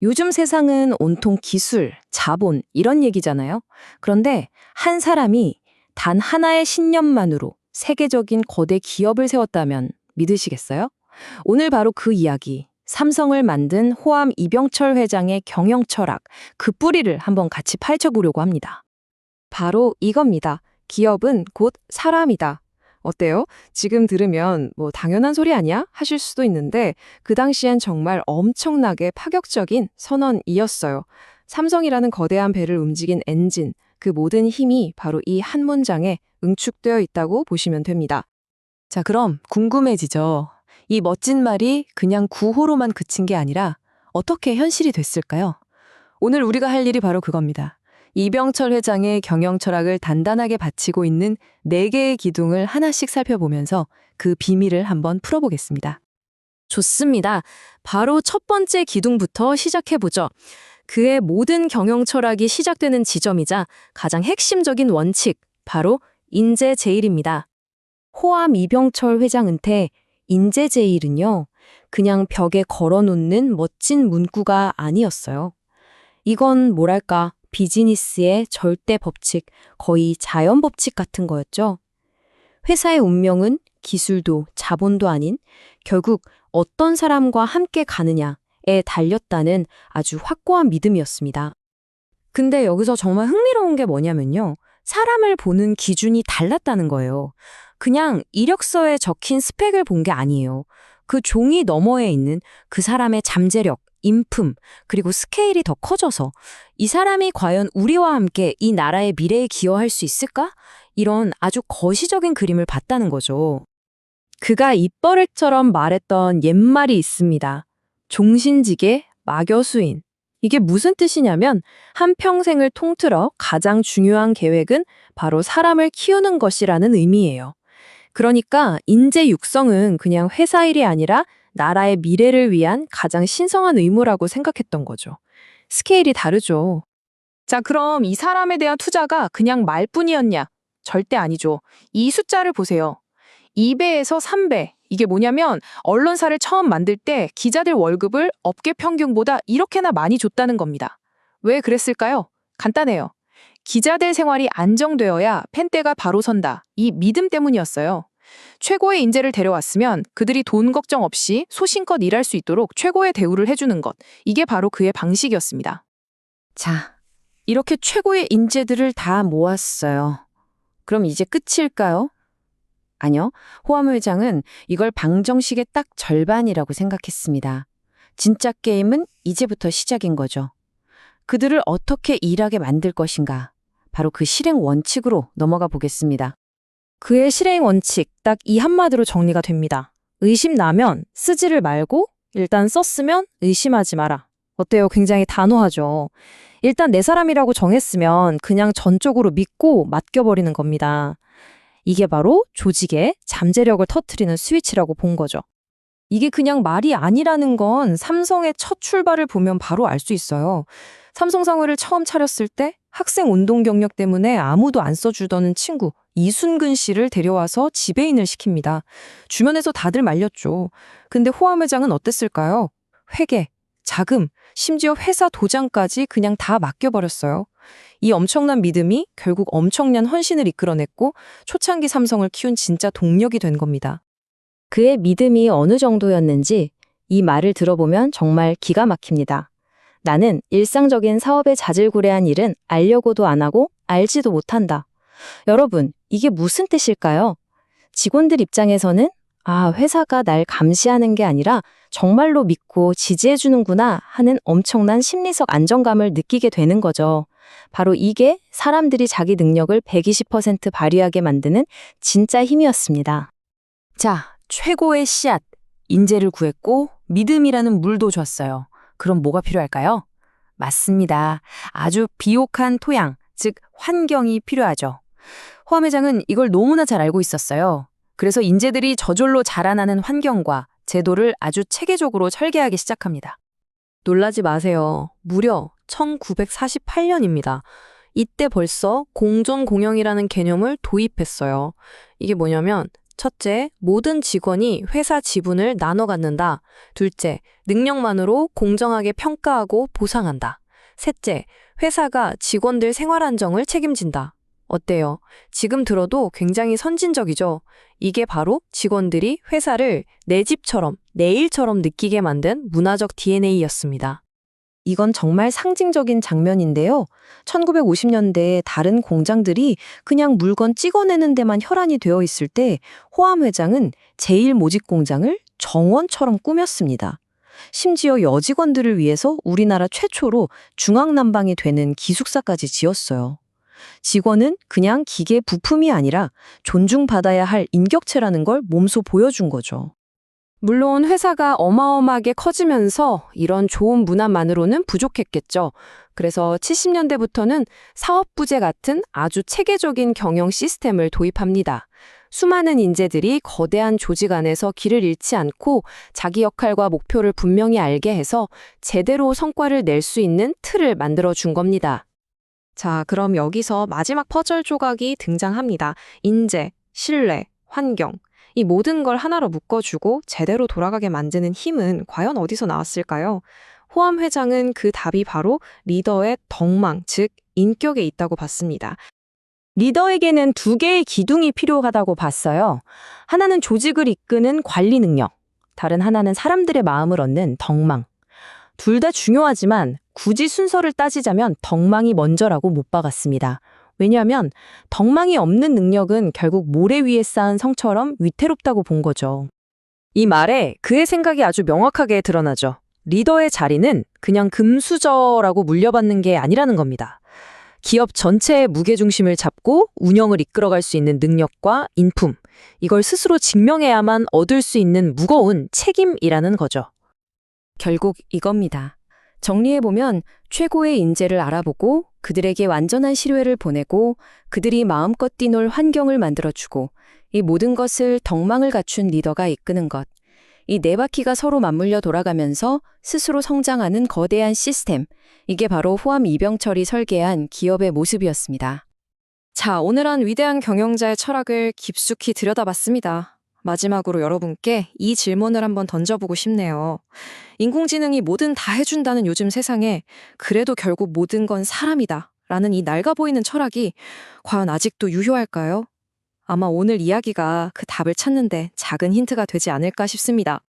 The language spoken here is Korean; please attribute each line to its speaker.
Speaker 1: 요즘 세상은 온통 기술, 자본, 이런 얘기잖아요. 그런데 한 사람이 단 하나의 신념만으로 세계적인 거대 기업을 세웠다면 믿으시겠어요? 오늘 바로 그 이야기, 삼성을 만든 호암 이병철 회장의 경영 철학, 그 뿌리를 한번 같이 파헤쳐 보려고 합니다. 바로 이겁니다. 기업은 곧 사람이다. 어때요? 지금 들으면 뭐 당연한 소리 아니야? 하실 수도 있는데 그 당시엔 정말 엄청나게 파격적인 선언이었어요. 삼성이라는 거대한 배를 움직인 엔진, 그 모든 힘이 바로 이 한 문장에 응축되어 있다고 보시면 됩니다. 자, 그럼 궁금해지죠. 이 멋진 말이 그냥 구호로만 그친 게 아니라 어떻게 현실이 됐을까요? 오늘 우리가 할 일이 바로 그겁니다. 이병철 회장의 경영 철학을 단단하게 바치고 있는 네개의 기둥을 하나씩 살펴보면서 그 비밀을 한번 풀어보겠습니다. 좋습니다. 바로 첫 번째 기둥부터 시작해보죠. 그의 모든 경영 철학이 시작되는 지점이자 가장 핵심적인 원칙, 바로 인재 제일입니다. 호암 이병철 회장 은퇴, 인재 제일은요, 그냥 벽에 걸어놓는 멋진 문구가 아니었어요. 이건 뭐랄까, 비즈니스의 절대 법칙, 거의 자연 법칙 같은 거였죠. 회사의 운명은 기술도 자본도 아닌 결국 어떤 사람과 함께 가느냐에 달렸다는 아주 확고한 믿음이었습니다. 근데 여기서 정말 흥미로운 게 뭐냐면요. 사람을 보는 기준이 달랐다는 거예요. 그냥 이력서에 적힌 스펙을 본 게 아니에요. 그 종이 너머에 있는 그 사람의 잠재력, 인품, 그리고 스케일이 더 커져서 이 사람이 과연 우리와 함께 이 나라의 미래에 기여할 수 있을까? 이런 아주 거시적인 그림을 봤다는 거죠. 그가 입버릇처럼 말했던 옛말이 있습니다. 종신지게 마교수인. 이게 무슨 뜻이냐면 한평생을 통틀어 가장 중요한 계획은 바로 사람을 키우는 것이라는 의미예요. 그러니까 인재 육성은 그냥 회사 일이 아니라 나라의 미래를 위한 가장 신성한 의무라고 생각했던 거죠. 스케일이 다르죠. 자, 그럼 이 사람에 대한 투자가 그냥 말뿐이었냐? 절대 아니죠. 이 숫자를 보세요. 2배에서 3배. 이게 뭐냐면 언론사를 처음 만들 때 기자들 월급을 업계 평균보다 이렇게나 많이 줬다는 겁니다. 왜 그랬을까요? 간단해요. 기자들 생활이 안정되어야 펜대가 바로 선다. 이 믿음 때문이었어요. 최고의 인재를 데려왔으면 그들이 돈 걱정 없이 소신껏 일할 수 있도록 최고의 대우를 해주는 것. 이게 바로 그의 방식이었습니다. 자, 이렇게 최고의 인재들을 다 모았어요. 그럼 이제 끝일까요? 아니요. 호암 회장은 이걸 방정식의 딱 절반이라고 생각했습니다. 진짜 게임은 이제부터 시작인 거죠. 그들을 어떻게 일하게 만들 것인가. 바로 그 실행 원칙으로 넘어가 보겠습니다. 그의 실행 원칙 딱 이 한마디로 정리가 됩니다. 의심 나면 쓰지를 말고 일단 썼으면 의심하지 마라. 어때요? 굉장히 단호하죠. 일단 내 사람이라고 정했으면 그냥 전적으로 믿고 맡겨버리는 겁니다. 이게 바로 조직의 잠재력을 터트리는 스위치라고 본 거죠. 이게 그냥 말이 아니라는 건 삼성의 첫 출발을 보면 바로 알 수 있어요. 삼성상회를 처음 차렸을 때 학생 운동 경력 때문에 아무도 안 써주던 친구 이순근 씨를 데려와서 지배인을 시킵니다. 주변에서 다들 말렸죠. 근데 호암 회장은 어땠을까요? 회계, 자금, 심지어 회사 도장까지 그냥 다 맡겨버렸어요. 이 엄청난 믿음이 결국 엄청난 헌신을 이끌어냈고 초창기 삼성을 키운 진짜 동력이 된 겁니다. 그의 믿음이 어느 정도였는지 이 말을 들어보면 정말 기가 막힙니다. 나는 일상적인 사업에 자질구레한 일은 알려고도 안 하고 알지도 못한다. 여러분, 이게 무슨 뜻일까요? 직원들 입장에서는 아, 회사가 날 감시하는 게 아니라 정말로 믿고 지지해주는구나 하는 엄청난 심리적 안정감을 느끼게 되는 거죠. 바로 이게 사람들이 자기 능력을 120% 발휘하게 만드는 진짜 힘이었습니다. 자, 최고의 씨앗. 인재를 구했고 믿음이라는 물도 줬어요. 그럼 뭐가 필요할까요? 맞습니다. 아주 비옥한 토양, 즉 환경이 필요하죠. 호암 회장은 이걸 너무나 잘 알고 있었어요. 그래서 인재들이 저절로 자라나는 환경과 제도를 아주 체계적으로 설계하기 시작합니다. 놀라지 마세요. 무려 1948년입니다. 이때 벌써 공존 공영이라는 개념을 도입했어요. 이게 뭐냐면
Speaker 2: 첫째, 모든 직원이 회사 지분을 나눠 갖는다. 둘째, 능력만으로 공정하게 평가하고 보상한다. 셋째, 회사가 직원들 생활 안정을 책임진다. 어때요? 지금 들어도 굉장히 선진적이죠? 이게 바로 직원들이 회사를 내 집처럼, 내 일처럼 느끼게 만든 문화적 DNA였습니다.
Speaker 1: 이건 정말 상징적인 장면인데요. 1950년대에 다른 공장들이 그냥 물건 찍어내는 데만 혈안이 되어 있을 때 호암 회장은 제1 모직 공장을 정원처럼 꾸몄습니다. 심지어 여직원들을 위해서 우리나라 최초로 중앙난방이 되는 기숙사까지 지었어요. 직원은 그냥 기계 부품이 아니라 존중받아야 할 인격체라는 걸 몸소 보여준 거죠.
Speaker 2: 물론 회사가 어마어마하게 커지면서 이런 좋은 문화만으로는 부족했겠죠. 그래서 70년대부터는 사업부제 같은 아주 체계적인 경영 시스템을 도입합니다. 수많은 인재들이 거대한 조직 안에서 길을 잃지 않고 자기 역할과 목표를 분명히 알게 해서 제대로 성과를 낼 수 있는 틀을 만들어 준 겁니다. 자, 그럼 여기서 마지막 퍼즐 조각이 등장합니다. 인재, 신뢰, 환경. 이 모든 걸 하나로 묶어주고 제대로 돌아가게 만드는 힘은 과연 어디서 나왔을까요? 호암 회장은 그 답이 바로 리더의 덕망, 즉 인격에 있다고 봤습니다.
Speaker 1: 리더에게는 두 개의 기둥이 필요하다고 봤어요. 하나는 조직을 이끄는 관리 능력, 다른 하나는 사람들의 마음을 얻는 덕망. 둘 다 중요하지만 굳이 순서를 따지자면 덕망이 먼저라고 못 박았습니다. 왜냐하면 덕망이 없는 능력은 결국 모래 위에 쌓은 성처럼 위태롭다고 본 거죠. 이 말에 그의 생각이 아주 명확하게 드러나죠. 리더의 자리는 그냥 금수저라고 물려받는 게 아니라는 겁니다. 기업 전체의 무게중심을 잡고 운영을 이끌어갈 수 있는 능력과 인품, 이걸 스스로 증명해야만 얻을 수 있는 무거운 책임이라는 거죠. 결국 이겁니다. 정리해보면 최고의 인재를 알아보고 그들에게 완전한 신뢰를 보내고 그들이 마음껏 뛰놀 환경을 만들어주고 이 모든 것을 덕망을 갖춘 리더가 이끄는 것. 이 네 바퀴가 서로 맞물려 돌아가면서 스스로 성장하는 거대한 시스템. 이게 바로 호암 이병철이 설계한 기업의 모습이었습니다. 자, 오늘 한 위대한 경영자의 철학을 깊숙이 들여다봤습니다. 마지막으로 여러분께 이 질문을 한번 던져보고 싶네요. 인공지능이 뭐든 다 해준다는 요즘 세상에 그래도 결국 모든 건 사람이다. 라는 이 낡아 보이는 철학이 과연 아직도 유효할까요? 아마 오늘 이야기가 그 답을 찾는데 작은 힌트가 되지 않을까 싶습니다.